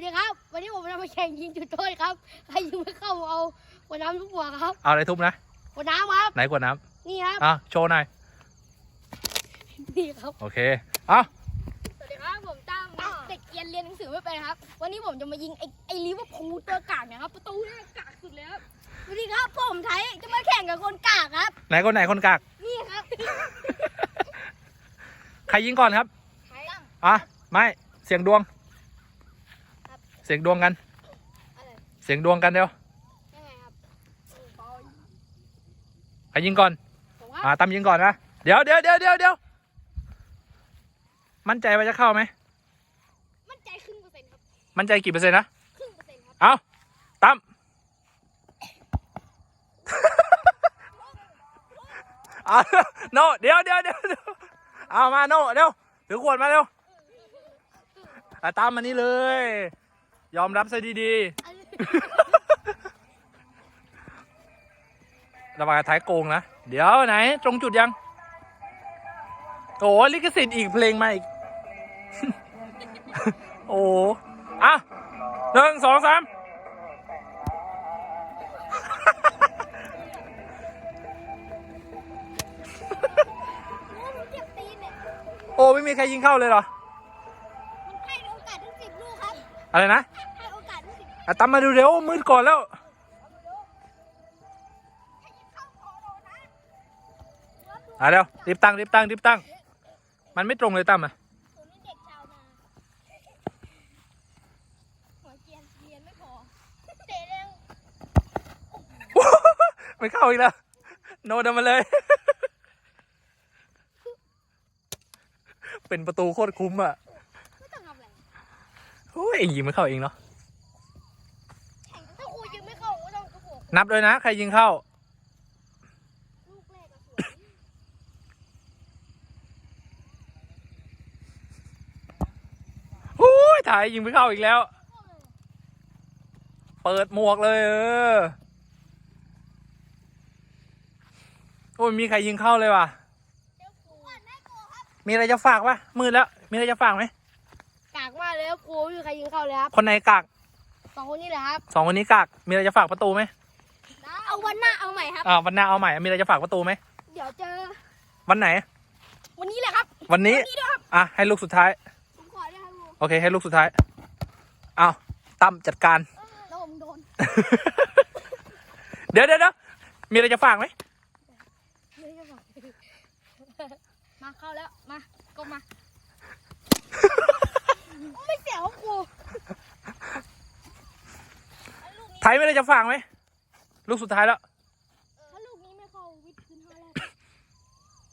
วัสดีครับ วันนี้ผมจะมาแข่งยิงจุดโทษครับ ใครยิงไม่เข้าเอาหัวน้ำทุกหัวครับเอาอะไรทุบนะหัวน้ำครับ ไหนกวดน้นี่ครับำอะโชว์หน่อย นี่ครับ โอเค เอาสวัสดีครับ ผมตั้มเด็กเรียนเรียนหนังสือไม่เป็นครับ วันนี้ผมจะมายิงไอ้ไอ้ลิเวอร์พูลตัวกากเนี่ยครับประตูเนี่ยกากสุดเลยครับ สวัสดีครับ ผมไทยจะมาแข่งกับคนกากครับ ไหนคนไหนคนกาก นี่ครับใครยิงก่อนครับ ไทยตั้มอะ ไม่ เสียงดวงครับเสียงดวงกันอะไรเสียงดวงกันเดียวยังไงครับบอลใครยิงก่อนผมว่าอ่าตั้มยิงก่อนนะ เดี๋ยวเดี๋ยวเดี๋ยวเดี๋ยวเดี๋ยวมั่นใจว่าจะเข้าไหม มั่นใจครึ่งเปอร์เซ็นต์ครับ มั่นใจกี่เปอร์เซ็นต์นะ ครึ่งเปอร์เซ็นต์ครับ เอาตั้มเอาโนเดี๋ยวเดี๋ยวเดี๋ยวเดี๋ยวเอามาโนเดี๋ยวถือขวดมาเร็วอะตามมานี่เลย ยอมรับซะดีๆระวังท้ายโกงนะ เดี๋ยวไหน ตรงจุดยังโอ้ลิขสิทธิ์อีกเพลงมาอีก โอ้อะหนึ่งสองสามโอ้ผมเจ็บตีนเนี่ยโอ้ ไม่มีใครยิงเข้าเลยเหรอ มันให้โอกาสทั้งสิบลูกครับ อะไรนะให้โอกาสทั้งสิบอะตามมาดูเร็วมืดก่อนแล้วอะเดี๋ยวรีบตั้งรีบตั้งรีบตั้ง มันไม่ตรงเลยตั้มอะผมนี่เด็กชาวนาหัวเกียนเรียนไม่พอเตะเร็วไม่เข้าอีกแล้วโนเดินมาเลย เป็นประตูโคตรคุ้มอะไม่ต้องทำอะไรโอ้ยเองยิงไม่เข้าเองเนาะ แข่งถ้าครูยิงไม่เข้าก็ต้องกระโปง นับด้วยนะ ใครยิงเข้า ลูกแรกอะสวยโอ้ยถ่ายยิงไม่เข้าอีกแล้วเปิดหมวกเลยเออ โอ้ยมีใครยิงเข้าเลยว่ะ เจ้าครูอ่อนได้ครูครับมีอะไรจะฝากปะมืดแล้ว มีอะไรจะฝากไหม กากมากเลยครับครูไม่มีใครยิงเข้าเลยครับคนไหนกากสองคนนี้แหละครับ สองคนนี้กาก มีอะไรจะฝากประตูไหมเอา วันหน้าเอาใหม่ครับ อ่าวันหน้าเอาใหม่มีอะไรจะฝากประตูไหมเดี๋ยวเจอ วันไหน วันนี้แหละครับ วันนี้ วันนี้ด้วยครับ อะให้ลูกสุดท้าย ผมขอด้วยครับครูโอเค ให้ลูกสุดท้ายเอาตั้มจัดการ แล้วผมโดน เดี๋ยวเดี๋ยวเดี๋ยวมีอะไรจะฝากไหมมาเข้าแล้ว มาก็มา ไม่เสียครับครู ไทยไม่ได้จะฝากไหม ลูกสุดท้ายแล้ว ถ้าลูกนี้ไม่เข้าวิทย์ขึ้นห้าแรก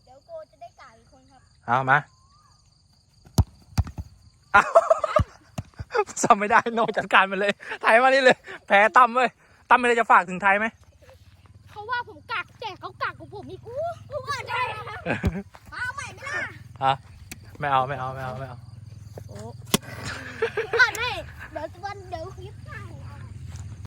เดี๋ยวโกจะได้กากอีกคนครับเอามาเอาจำไม่ได้โนจัดการมันเลยไทยมานี่เลย แพ้ตั้มเว้ยตั้มไม่ได้จะฝากถึงไทยไหมเขาว่าผมกากแต่เขากากกว่าผมอีกอู้ผมอ่านได้นะครับเอาใหม่ไหมล่ะอะไม่เอาไม่เอาไม่เอาไม่เอาอ่านให้เดี๋ยววันเดี๋ยวคลิป